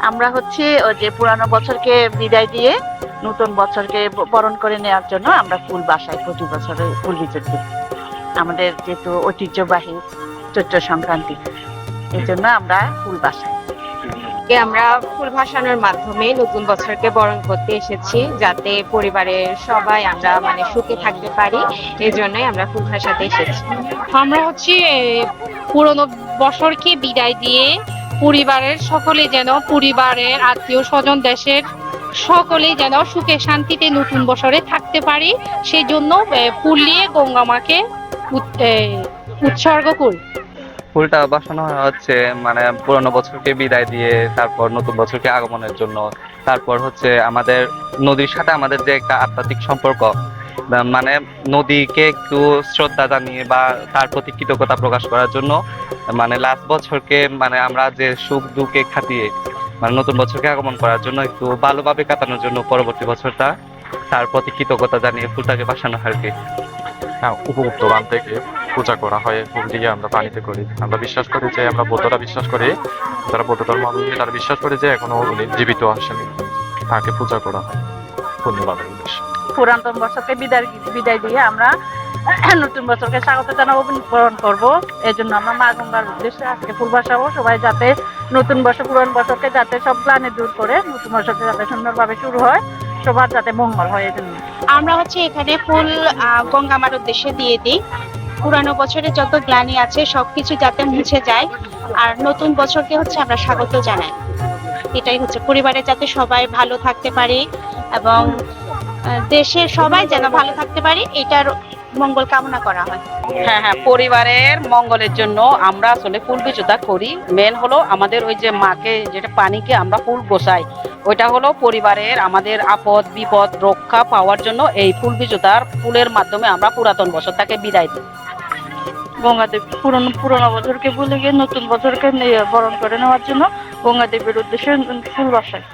আমরা হচ্ছে ওই যে পুরানো বছরকে বিদায় দিয়ে নতুন বছরকে বরণ করে নেওয়ার জন্য আমরা ফুল বাসাই প্রতি বছরে ফুল বিচুর আমাদের যেহেতু ঐতিহ্যবাহী চৈত্র সংক্রান্তি এই জন্য আমরা ফুল বাসাই আমরা ফুল ভাসানোর মাধ্যমে নতুন বছরকে বরণ করতে এসেছি যাতে পরিবারের সবাই আমরা মানে সুখে থাকতে পারি এই জন্যই আমরা ফুল ভাসাতে এসেছি। আমরা হচ্ছে পুরনো বছরকে বিদায় দিয়ে পরিবারের সকলে যেন পরিবারের আত্মীয় স্বজন দেশের সকলেই যেন সুখে শান্তিতে নতুন বছরে থাকতে পারি। সেই জন্য পুলিয়ে ফুল নিয়ে গঙ্গা মাকে উৎ- এ, উৎসর্গ করি। ফুলটা বাসানো হচ্ছে মানে পুরোনো বছরকে বিদায় দিয়ে তারপর নতুন বছরকে আগমনের জন্য। তারপর হচ্ছে আমাদের নদীর সাথে আমাদের যে একটা আধ্যাত্মিক সম্পর্ক মানে নদীকে একটু শ্রদ্ধা জানিয়ে বা তার প্রতি কৃতজ্ঞতা প্রকাশ করার জন্য মানে লাস্ট বছরকে মানে আমরা যে সুখ দুঃখে খাটিয়ে মানে নতুন বছরকে আগমন করার জন্য একটু ভালোভাবে কাটানোর জন্য পরবর্তী বছরটা তার প্রতি কৃতজ্ঞতা জানিয়ে ফুলটাকে বাসানো হয় আর কি। হ্যাঁ উপগুপ্ত বান থেকে পূজা করা হয়, ফুল দিয়ে আমরা পানিতে করি। আমরা বিশ্বাস করি যে, আমরা বৌদ্ধরা বিশ্বাস করি, যারা বৌদ্ধ ধর্মাবলম্বী তারা বিশ্বাস করে যে এখনও উনি জীবিত আসেন। তাকে পূজা করা হয়। ধন্যবাদ পুরাতন বছরকে বিদায় বিদায় দিয়ে আমরা নতুন বছরকে স্বাগত জানাব বরণ করব। এই জন্য আমরা মা গঙ্গার উদ্দেশ্যে আজকে ফুল বাসাবো। সবাই যাতে নতুন বছর পুরান বছরকে যাতে সব প্ল্যানে দূর করে নতুন বছরকে যাতে সুন্দরভাবে শুরু হয়, সবার যাতে মঙ্গল হয় এই জন্য আমরা হচ্ছে এখানে ফুল গঙ্গা মার উদ্দেশ্যে দিয়ে দিই। পুরানো বছরে যত গ্লানি আছে, সবকিছু যাতে মুছে যায়। আর নতুন বছরকে হচ্ছে আমরা স্বাগত জানাই। এটাই হচ্ছে, পরিবারে যাতে সবাই ভালো থাকতে পারি এবং দেশের সবাই যেন ভালো থাকতে পারি এটার মঙ্গল কামনা করা হয়। হ্যাঁ হ্যাঁ পরিবারের মঙ্গলের জন্য আমরা আসলে ফুল বিচুতা করি। মেন হলো আমাদের ওই যে মাকে যেটা পানিকে আমরা ফুল বসাই ওইটা হলো পরিবারের আমাদের আপদ বিপদ রক্ষা পাওয়ার জন্য এই ফুল বিচুতার ফুলের মাধ্যমে আমরা পুরাতন বছরটাকে বিদায় দিই। গঙ্গাদেব পুরনো পুরনো বছরকে ভুলে গিয়ে নতুন বছরকে নিয়ে বরণ করে নেওয়ার জন্য গঙ্গাদেবীর উদ্দেশ্যে ফুল বাসায়।